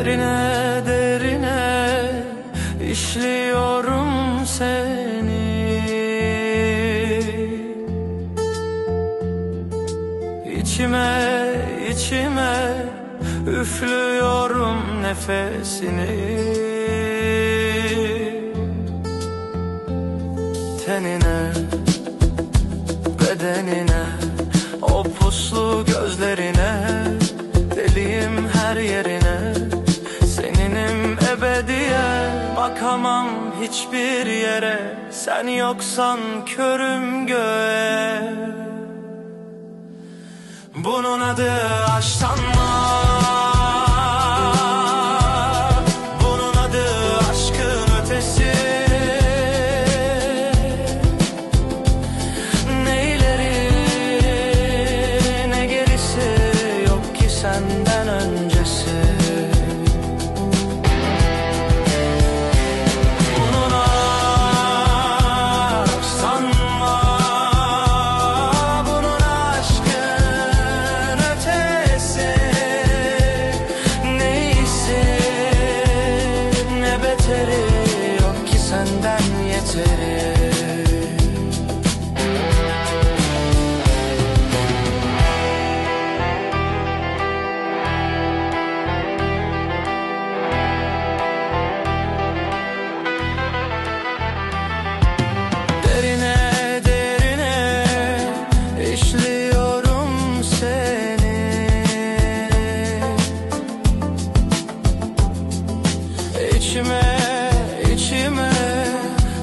Derine derine işliyorum seni. İçime içime üflüyorum nefesini. Tenine bedenine O puslu gözlerine Bakamam hiçbir yere Sen yoksan körüm göğe. Bunun adı aşklanma Bunun yok ki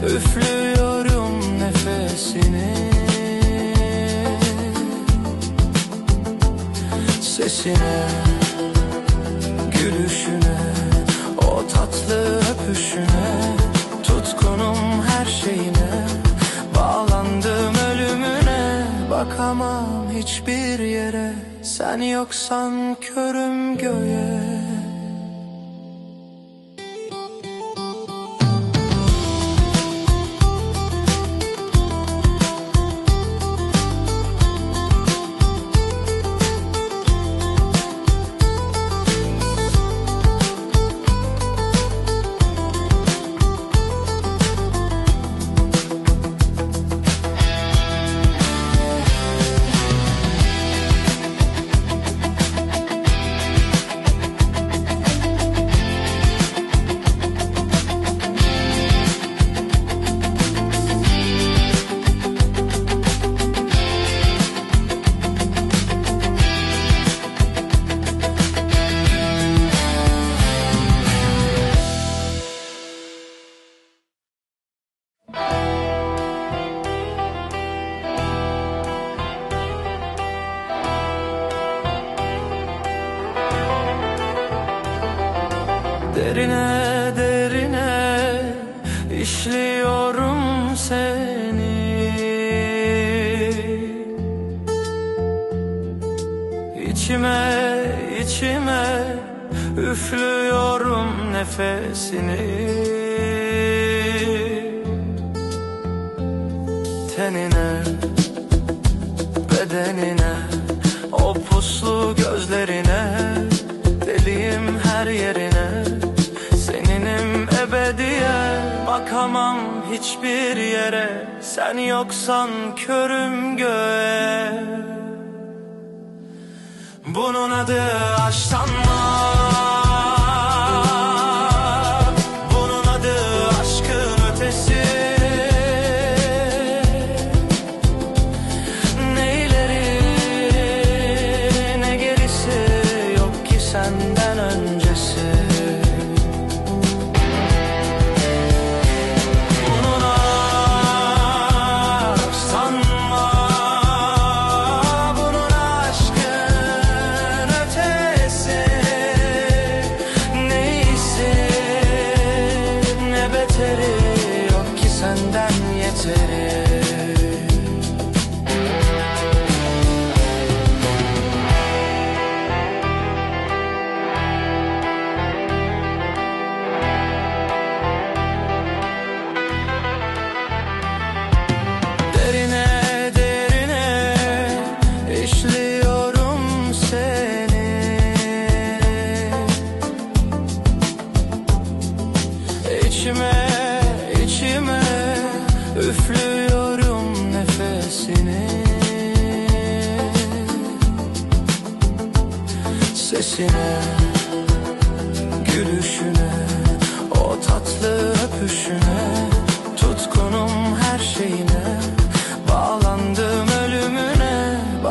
üflüyorum nefesini. Sesine gülüşüne o tatlı öpüşüne tutkunum her şeyine. Bağlandım ölümüne bakamam hiçbir yere. Sen yoksan körüm göğe işliyorum seni. İçime içime üflüyorum nefesini. Tenine bedenine bakamam hiçbir yere sen yoksan körüm göğe. Bunun adı aşklanma bunun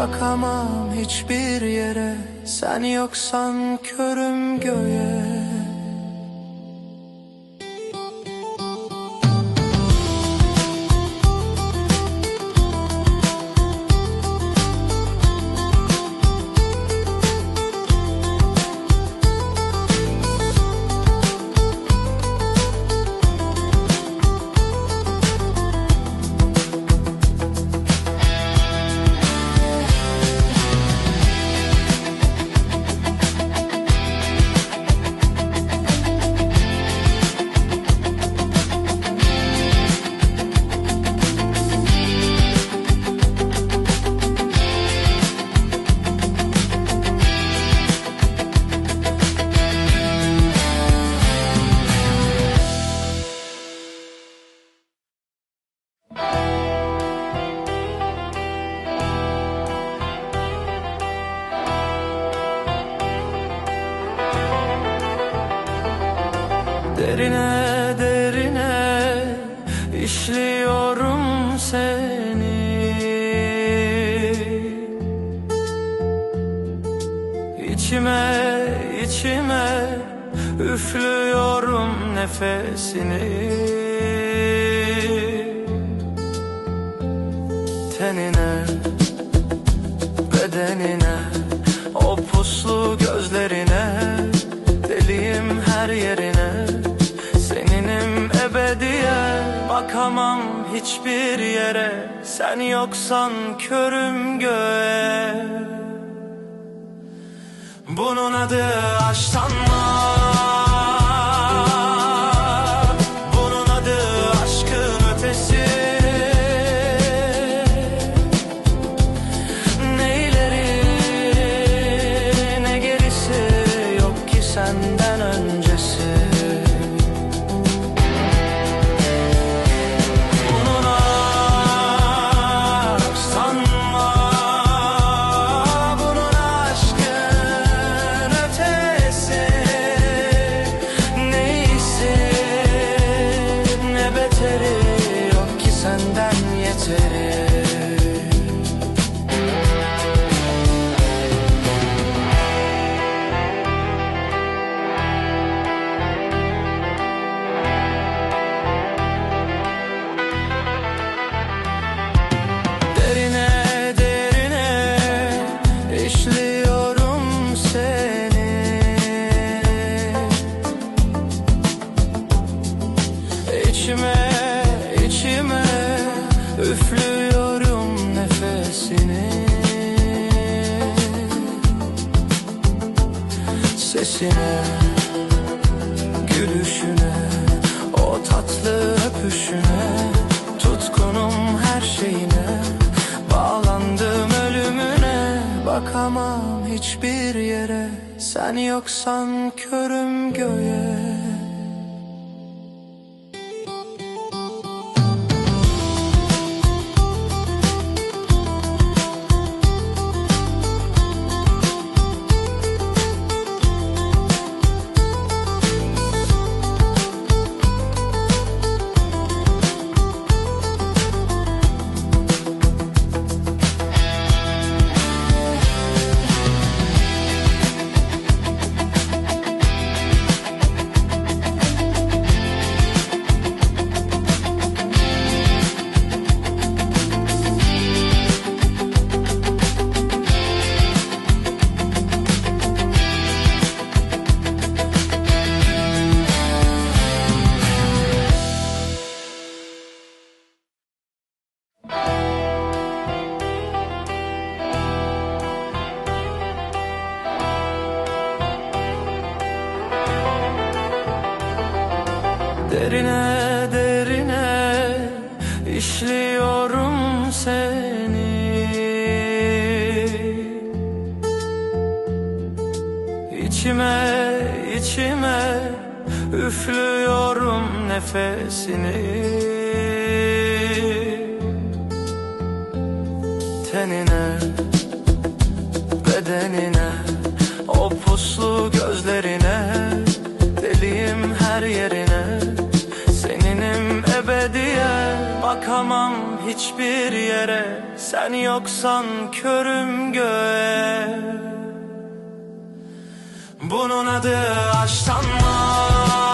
Bakamam hiçbir yere. Sen yoksan körüm göğe Derine derine işliyorum seni. İçime içime üflüyorum nefesini hiçbir yere sen yoksan körüm göğe. Bunun adı aşklanma bunun üflüyorum nefesini. Sesine gülüşüne o tatlı öpüşüne tutkunum her şeyine. Bağlandım ölümüne bakamam hiçbir yere. Sen yoksan körüm göğe İşliyorum seni. İçime içime Üflüyorum nefesini. Tenine Bakamam hiçbir yere. Sen yoksan körüm göğe. Bunun adı aşklanma Bunun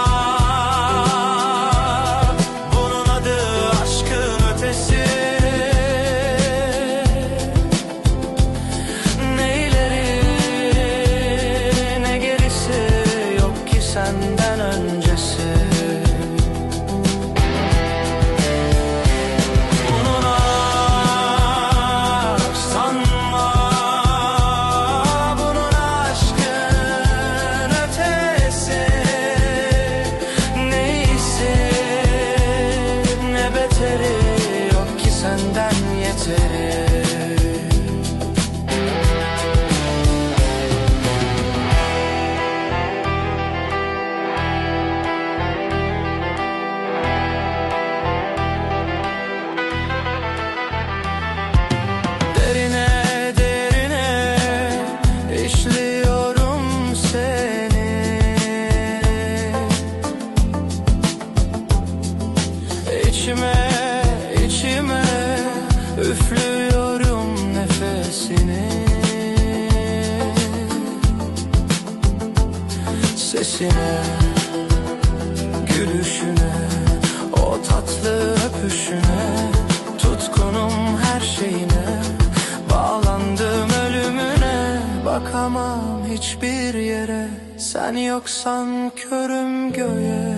hiçbir yere. Sen yoksan körüm göğe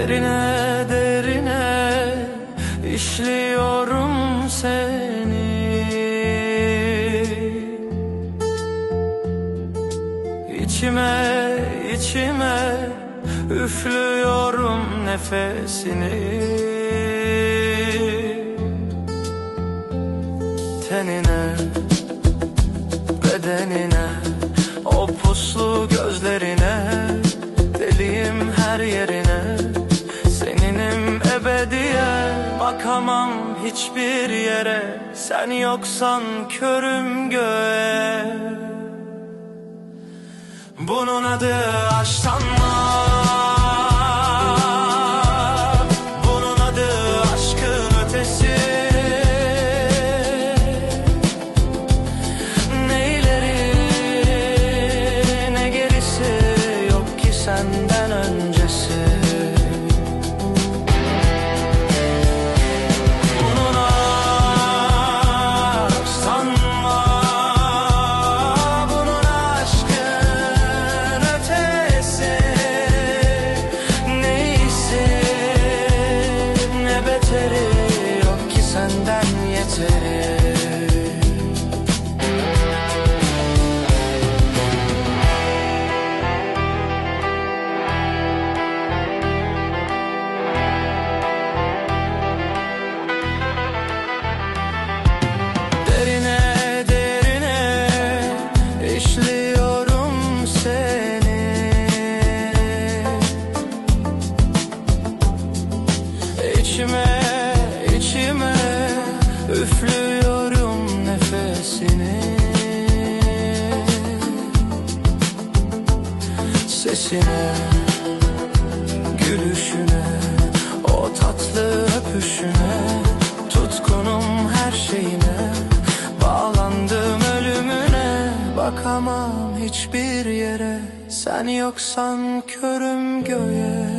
Derine derine işliyorum seni. İçime içime üflüyorum nefesini hiçbir yere sen yoksan körüm göğe. Bunun adı aşklanma bunun beteri yok ki senden yeteri Üflüyorum nefesini. Sesine Gülüşüne O tatlı öpüşüne Tutkunum her şeyine. Bağlandım ölümüne Bakamam hiçbir yere. Sen yoksan körüm göğe.